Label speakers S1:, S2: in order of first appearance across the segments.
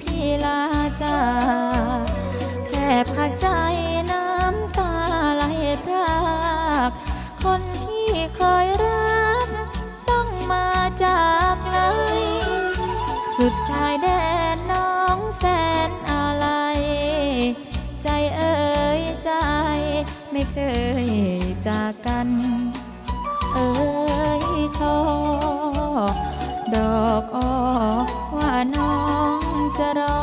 S1: พี่ลาจากแทบขาดใจน้ำตาไหลพรากคนที่เคยรัก ต้องมาจากไหนสุดชายแดนน้องแสนอะไร ใจเอ่ยใจไม่เคยจากกัน เอ่ยชอดอกอ้อว่าน้อง จะรอ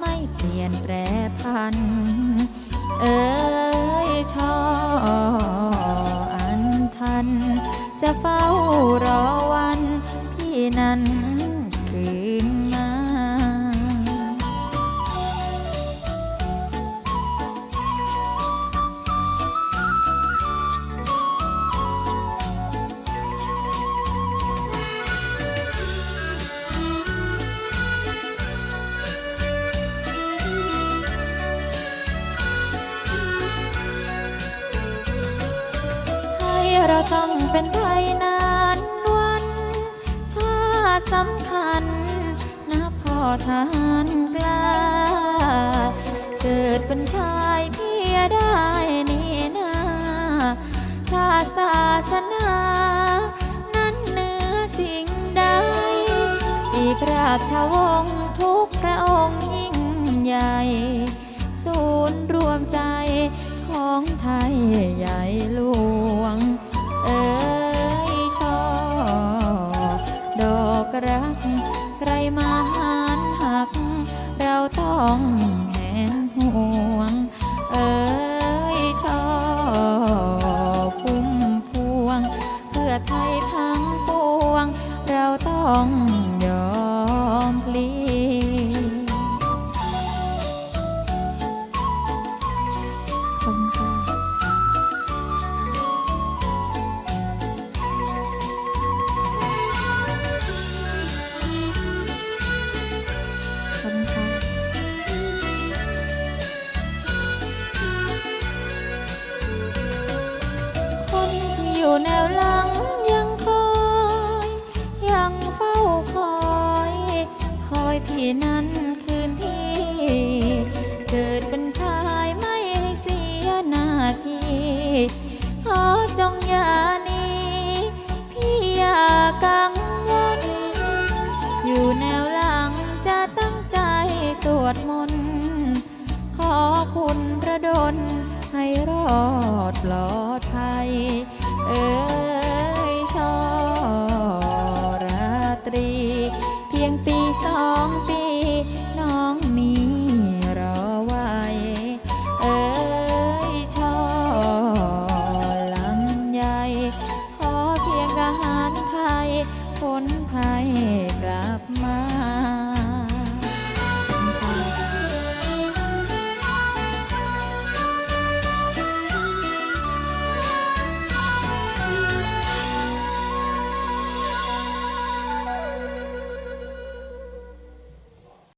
S1: ไม่เปลี่ยนแปรพัน เอ้ยชออันทันจะฟ้า เราต้องเป็นไทยนานวันชาสำคัญนะพ่อทารกล้า เกิดเป็นชายเพียได้นี่นาชาศาสนา นั้นเหนือสิ่งใด อีกราชวงศ์ทุกพระองค์ยิ่งใหญ่ อง อยู่แนวหลังยังคอย ยังเฝ้าคอย คอยที่นั้นคืนที่ เกิดเป็นชายไม่ให้เสียหน้าที่ขอจงอย่านีพี่อย่ากังวลอยู่แนวหลังจะตั้งใจสวดมนต์ขอคุณพระดลให้รอดปลอดภัย เ